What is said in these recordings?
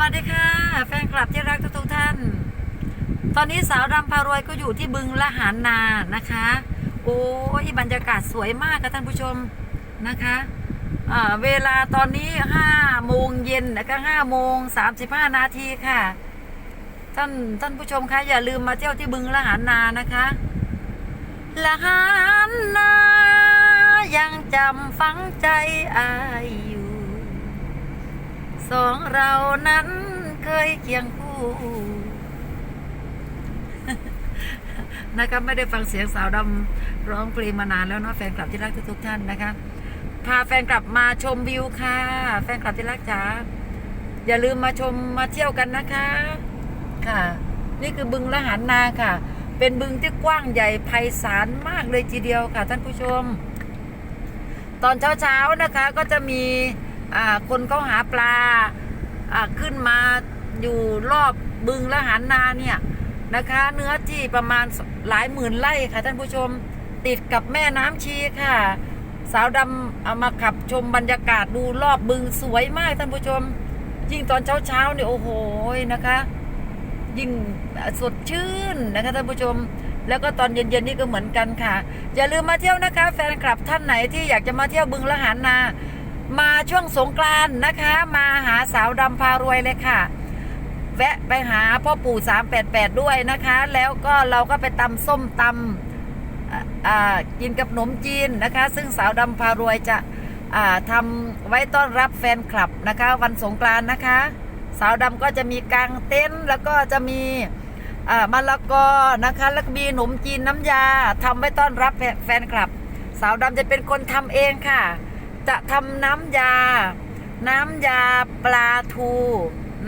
วัสดีค่ะ แฟนคลับที่รักทุกๆท่าน ตอนนี้สาวดำพารวยก็อยู่ที่บึงละหารนานะคะ โอ้ยบรรยากาศสวยมากค่ะท่านผู้ชมนะคะเวลาตอนนี้5โมงเย็นนะคะ5โมง35นาทีค่ะ ท่านท่านผู้ชมคะอย่าลืมมาเที่ยวที่บึงละหารนานะคะละหารนายังจำฝังใจอายอ สองเรานั้นเคยเคียงคู่นะครับไม่ได้ฟังเสียงสาวดำร้องเพลงมานานแล้วเนาะแฟนคลับที่รักทุกท่านนะคะพาแฟนคลับมาชมวิวค่ะ แฟนคลับที่รักจ๋าอย่าลืมมาชมมาเที่ยวกันนะคะ ค่ะ นี่คือบึงละหารนาค่ะ เป็นบึงที่กว้างใหญ่ไพศาลมากเลยทีเดียวค่ะท่านผู้ชม ตอนเช้าๆนะคะก็จะมี อ่าคนเขาหาปลาอ่าขึ้นมาอยู่รอบบึงละหารนาเนี่ยนะคะ เนื้อที่ประมาณหลายหมื่นไร่ค่ะท่านผู้ชมติดกับแม่น้ำชีค่ะ สาวดำเอามาขับชมบรรยากาศดูรอบบึงสวยมากท่านผู้ชม ยิ่งตอนเช้าๆเนี่ยโอ้โหนะคะ ยิ่งสดชื่นนะคะท่านผู้ชม แล้วก็ตอนเย็นๆนี่ก็เหมือนกันค่ะ อย่าลืมมาเที่ยวนะคะ แฟนคลับท่านไหนที่อยากจะมาเที่ยวบึงละหารนา มาช่วงสงกรานนะคะ มาหาสาวดำพารวยเลยค่ะ แวะไปหาพ่อปู่388ด้วยนะคะ แล้วก็เราก็ไปตำส้มตำกินกับขนมจีนนะคะ ซึ่งสาวดำพารวยจะอ่าทำไว้ต้อนรับแฟนคลับนะคะ วันสงกรานนะคะ สาวดำก็จะมีกางเต็นท์แล้วก็จะมีมะละกอนะคะแล้วก็มีขนมจีนน้ำยาทำไว้ต้อนรับแฟแฟนคลับ สาวดำจะเป็นคนทำเองค่ะ จะทำน้ำยา น้ำยาปลาทู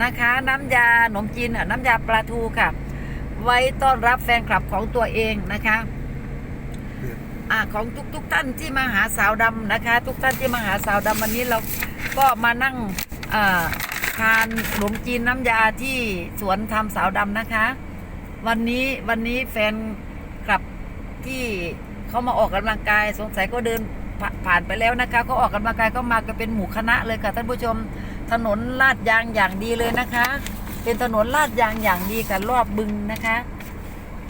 นะคะ น้ำยาขนมจีนอะน้ำยาปลาทูค่ะ ไว้ต้อนรับแฟนคลับของตัวเองนะคะอของทุกๆทท่านที่มาหาสาวดำนะคะ ทุกท่านที่มาหาสาวดำวันนี้เราก็มานั่งทานขนมจีนน้ำยาที่สวนทำสาวดำนะคะ วันนี้วันนี้แฟนคลับที่เขามาออกกำลังกายสงสัยก็เดิน ผ่านไปแล้วนะคะเขาออกกำลังกายก็มากันเป็นหมู่คณะเลยค่ะท่านผู้ชมถนนลาดยางอย่างดีเลยนะคะ เป็นถนนลาดยางอย่างดีกับรอบบึงนะคะ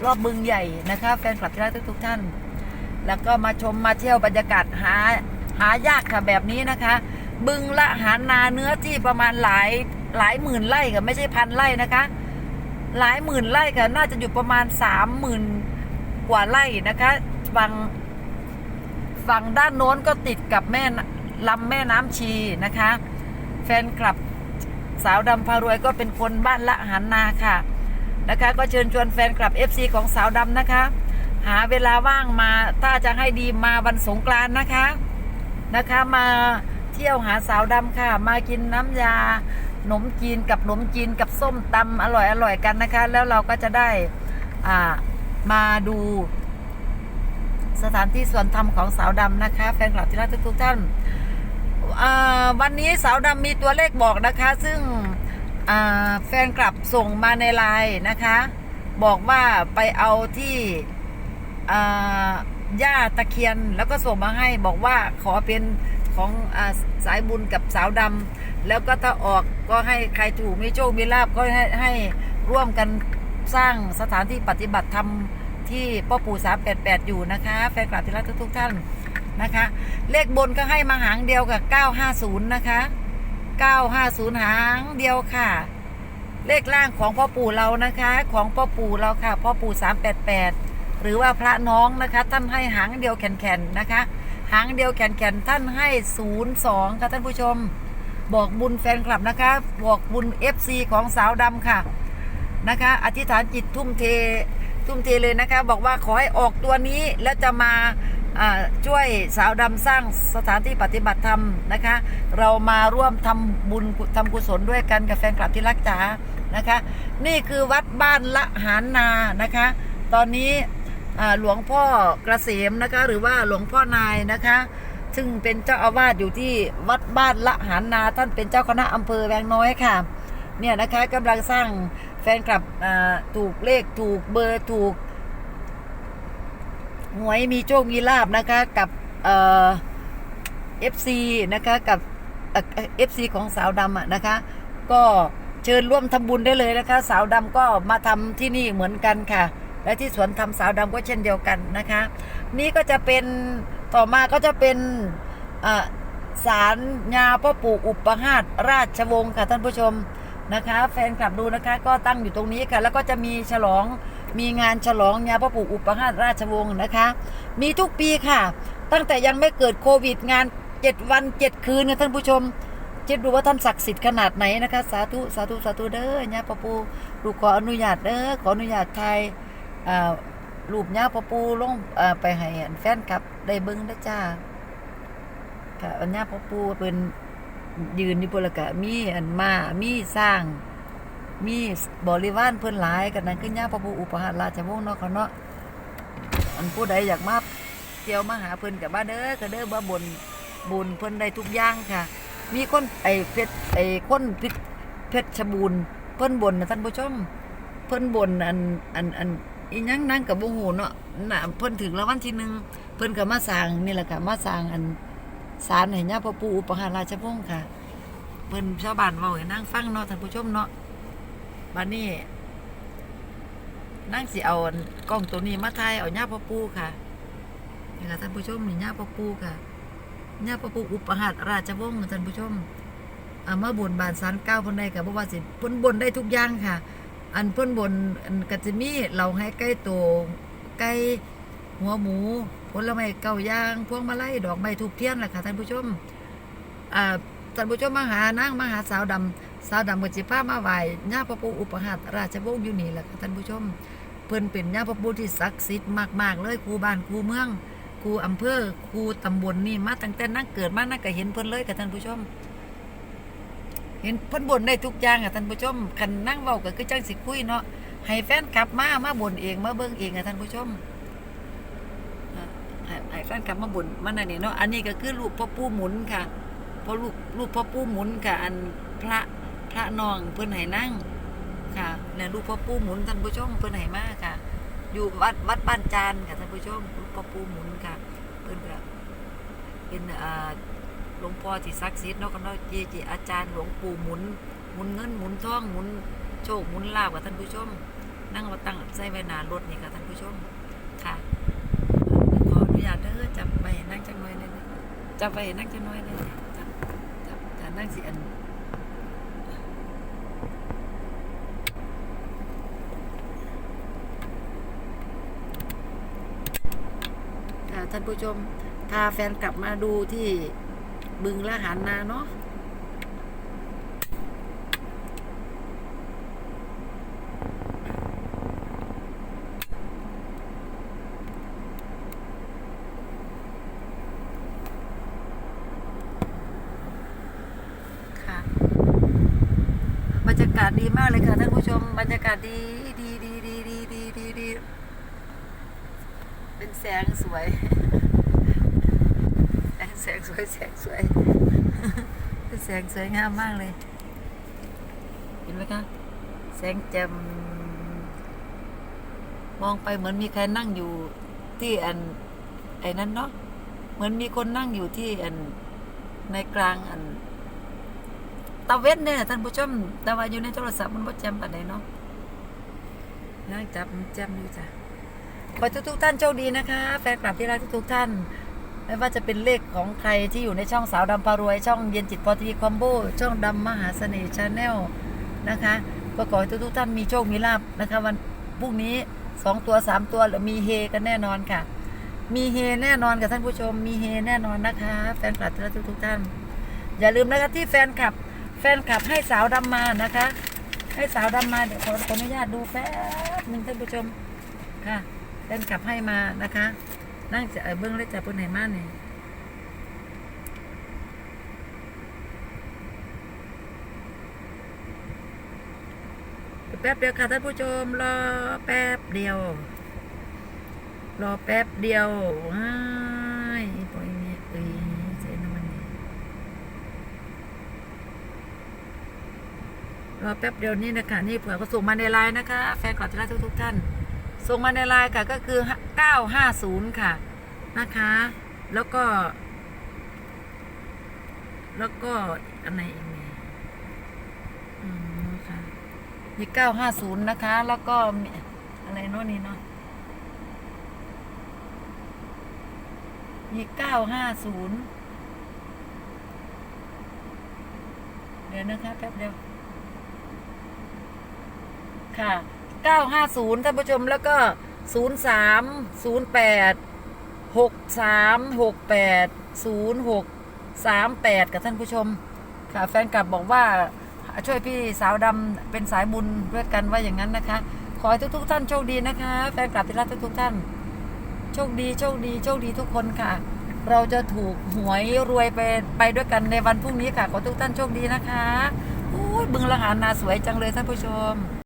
รอบบึงใหญ่นะคะ แฟนคลับที่รักทุกท่าน แล้วก็มาชมมาเที่ยวบรรยากาศหาหายากค่ะแบบนี้นะคะ บึงละหานาเนื้อที่ประมาณหลายหลายหมื่นไร่ค่ะไม่ใช่พันไร่นะคะ หลายหมื่นไร่ค่ะน่าจะอยู่ประมาณสามหมื่นกว่าไร่นะคะฝั่ง ฝั่งด้านโน้นก็ติดกับแม่นลำแม่น้ำชีนะคะ แฟนคลับสาวดำพารวยก็เป็นคนบ้านละหารนาค่ะนะคะ ก็เชิญชวนแฟนคลับ FC ของสาวดำนะคะ หาเวลาว่างมาถ้าจะให้ดีมาวันสงกรานนะคะนะคะ มาเที่ยวหาสาวดำค่ะ มากินน้ำยาขนมจีนกับขนมจีนกับส้มตำอร่อยอร่อยกันนะคะ แล้วเราก็จะได้อ่ามาดู สถานที่ส่วนธรรมของสาวดำนะคะ แฟนคลับที่รักทุกท่านวันนี้สาวดำมีตัวเลขบอกนะคะ ซึ่งแฟนคลับส่งมาในไลน์นะคะ บอกว่าไปเอาที่ย่าตะเคียนแล้วก็ส่งมาให้บอกว่าขอเป็นของอสายบุญกับสาวดำแล้วก็ถ้าออกก็ให้ใครถูกมีโชคมีลาบก็ให้ให้ร่วมกันสร้างสถานที่ปฏิบัติธรรม ที่พ่อปู่สามแปดแปดอยู่นะคะแฟนคลับที่รักทุกๆท่านนะคะ เลขบนก็ให้มาหางเดียวกับ950นย์นะคะ950หางเดียวค่ะ เลขล่างของพ่อปู่เรานะคะ ของพ่อปู่เราค่ะพ่อปู่388หรือว่าพระน้องนะคะท่านให้หางเดียวแขนๆนะคะหางเดียวแขนๆท่านให้02ค่ะท่านผู้ชม บอกบุญแฟนคลับนะคะบอกบุญ FC ของสาวดำค่ะนะคะ อธิษฐานจิตทุ่มเท ทุ่มเทเลยนะคะ บอกว่าขอให้ออกตัวนี้แล้วจะมาช่วยสาวดำสร้างสถานที่ปฏิบัติธรรมนะคะ เรามาร่วมทำบุญทำกุศลด้วยกันกับแฟนคลับที่รักจ๋านะคะ นี่คือวัดบ้านละหารนานะคะ ตอนนี้หลวงพ่อกระเสมนะคะ หรือว่าหลวงพ่อนายนะคะ ซึ่งเป็นเจ้าอาวาสอยู่ที่วัดบ้านละหารนา ท่านเป็นเจ้าคณะอำเภอแวงน้อยค่ะ เนี่ยนะคะกำลังสร้าง แฟนคลับถูกเลขถูกเบอร์ถูกหวยมีโชคมีลาบนะคะ กับเอ่อฟซีนะคะกับเอฟซีของสาวดำอะนะคะ ก็เชิญร่วมทำบุญได้เลยนะคะ สาวดำก็มาทำที่นี่เหมือนกันค่ะ และที่สวนทำสาวดำก็เช่นเดียวกันนะคะ นี่ก็จะเป็นต่อมาก็จะเป็นอ่าศาลญาพ่อปู่อุปหาตราชวงศ์ค่ะท่านผู้ชม นะคะ แฟนคลับดูนะคะก็ตั้งอยู่ตรงนี้ค่ะ แล้วก็จะมีฉลองมีงานฉลองญาพ่อปู่อุปหาตราชวงศ์นะคะ มีทุกปีค่ะ ตั้งแต่ยังไม่เกิดโควิดงานเจ็ดวันเจ็ดคืนนะท่านผู้ชมคิดดูว่าท่านศักดิ์สิทธิ์ขนาดไหนนะคะ สาธุสาธุสาธุเด้อย่าปะปู่ลูกขออนุญาตเด้อขออนุญาตไทยอ่ารูปย่าปะปู่ลงอ่าไปให้แฟนคลับได้เบิ้งได้จ้าค่ะอันย่าปะปู่เป็น ยืนอยู่บนลกะมีอันมามีสร้าง มีบริวารเพิ่อนหลายกันนั้นคือย่าปะปูอุปหาราชวงศ์เนาะค่ะเนาะอันผู้ใดอยากมาเที่ยวมาหาเพิ่อนกับมานเด้อก็เด้อมาบนบุญเพิ่อนได้ทุกอย่างค่ะ มีคนไอเพชรไอ้คนพิษเพชรชบูรณ์เพิ่อนบนนะท่านผู้ชมเพิ่อนบนอันอันอันอีหยังนั่งกับบ่ฮู้เนาะน่ะเพิ่อนถึงรางวัลที่หนึ่งเพิ่อนก็มาสร้างนี่แหละค่ะมาสร้างอัน ศาลให้ย่าพ่อปู่อุปหาราชวงศ์ค่ะเพิ่นชาวบ้านเว้าให้นางฟังเนาะท่านผู้ชมเนาะบัดนี้นางสิเอากล้องตัวนี้มาถ่ายเอาย่าพ่อปู่ค่ะนี่ค่ะท่านผู้ชมนี่ย่าพ่อปู่ค่ะเนี่ยพระปู่อุปหัตราชวงศ์ท่านผู้ชมเอามาบนบานสารเก้าเพิ่นได้กับบ่ว่าสิเพิ่นบนได้ทุกอย่างค่ะ อันเพิ่นบนอันก็จะมีเราให้ไก่โตไก่หัวหมู ผลไม้เก้าอย่าง พวงมาลัยดอกไม้ทูบเทียนล่ะค่ะท่านผู้ชมอ่าท่านผู้ชมมาหานางมาหาสาวดำสาวดำก็สิพามาไหว้ย่าพระปูอุปหัตราชวงศ์อยู่นี่แหละค่ะท่านผู้ชม เพิ่นเป็นย่าพระปูที่ศักดิ์สิทธิ์มากๆเลยครูบ้านครูเมืองครูอำเภอครูตำบลนี่มาตั้งแต่นั่งเกิดมานั่งก็เห็นเพิ่นเลยกับท่านผู้ชม เห็นเพิ่นบ่นได้ทุกอย่างอะท่านผู้ชมคันนั่งเว้าก็คือจังสิคุยเนาะให้แฟนกลับมามาบ่นเองมาเบิ่งเองอะท่านผู้ชม อ่าให้ให้แฟนกลับมาบ่นมันอันนี้เนาะอันนี้ก็คือรูปพ่อปู่หมุนค่ะพราะรูปรูปพ่อปู่หมุนค่ะ อันพระพระนองเพิ่อนให้นั่งค่ะเนี่ยรูปพ่อปู่หมุนท่านผู้ชมเพิ่อนให้มากค่ะ อยู่วัดวัดบ้านจานค่ะท่านผู้ชมหลวงพ่อปู่หมุนค่ะ เพิ่นก็เป็นอ่าหลวงพ่อที่ศักดิ์สิทธิ์เนาะก็เนาะเจเจอาจารย์หลวงปู่หมุนหมุนเงินหมุนทองหมุนโชคหมุนลาภกับท่านผู้ชม นั่งมาตั้งใส่ไว้น้ารถนี่ค่ะท่านผู้ชมค่ะ ญาตเด้อจับไปนั่งจังน้อยเลยนะจับไปนั่งจังน้อยเลยจับจับจะนั่งสิอันค่ท่านผู้ชมพาแฟนกลับมาดูที่บึงละหานนาเนาะบรรยากา ศดีมากเลยค่ะท่านผู้ชมบรรยากาศดีดีดีดีดีดีดีดีเป็นแสงสวยแสงสวยแสงสวยเป็นแสงสวยงามมากเลย เห็นไหมคะแสงแจ่มมองไปเหมือนมีใครนั่งอยู่ที่อันไอ้นั้นเนาะเหมือนมีคนนั่งอยู่ที่อันในกลางอัน ตะเวนเนี่ยท่านผู้ชมแต่ว่าอยู่ในโทรศัพท์มันบ่แจ่มปานใดเนาะนั่งจับมันแจ่มอยู่จ้ะขอให้ทุกๆท่านโชคดีนะคะ แฟนคลับที่รักทุกๆท่าน ไม่ว่าจะเป็นเลขของใครที่อยู่ในช่องสาวดำพารวย ช่องเย็นจิตพอทีคอมโบช่องดำมหาเสน่ห์ชาแนลนะคะก็ขอให้ทุกๆท่านมีโชคมีลาบนะคะ วันพรุ่งนี้สองตัวสามตัวหรือมีเฮกันแน่นอนค่ะ มีเฮแน่นอนกับท่านผู้ชม มีเฮแน่นอนนะคะ แฟนคลับทุกทุกๆท่าน อย่าลืมนะคะที่แฟนคลับ แฟนคลับให้สาวดำมานะคะ ให้สาวดำมาเดี๋ยวขอขออนุญาตดูแป๊บหนึ่งท่านผู้ชมค่ะแฟนคลับให้มานะคะ นั่งจะเบิ้องเลยจะเปิ้นไหนมาเนี่ยแป๊บเดียวค่ะท่านผู้ชมรอแป๊บเดียว รอแป๊บเดียวว้ายปล่อยเมียเอ้ยใส่น้ำมันนี่ รอแป๊บเดียวนี่นะคะนี่เผื่อเขาส่งมาในไลน์นะคะ แฟนคลับที่รักทุกท่าน ส่งมาในไลน์ค่ะก็คือ 950 ค่ะนะคะ แล้วก็ แล้วก็อันไหนอีกเนี่ยอืมค่ะยี่เก้าห้าศูนย์นะคะ แล้วก็อะไรโน่นนี่เนาะยี่เก้าห้าศูนย์เดี๋ยวนะคะ แป๊บเดียว ค่ะเก้าห้าศูนย์ท่านผู้ชมแล้วก็ศูนย์สามศูนย์แปดหกสามหกแปดศูนย์หกสามแปดกับท่านผู้ชม ค่ะแฟนคลับบอกว่าช่วยพี่สาวดำเป็นสายบุญด้วยกันว่าอย่างนั้นนะคะ ขอให้ทุก ๆ ท่านโชคดีนะคะ แฟนคลับที่รักทุกๆท่าน โชคดีโชคดีโชคดีทุกคนค่ะ เราจะถูกหวยรวยไปไปด้วยกันในวันพรุ่งนี้ค่ะ ขอทุกท่านโชคดีนะคะอู้ยบึงละหานาสวยจังเลยท่านผู้ชม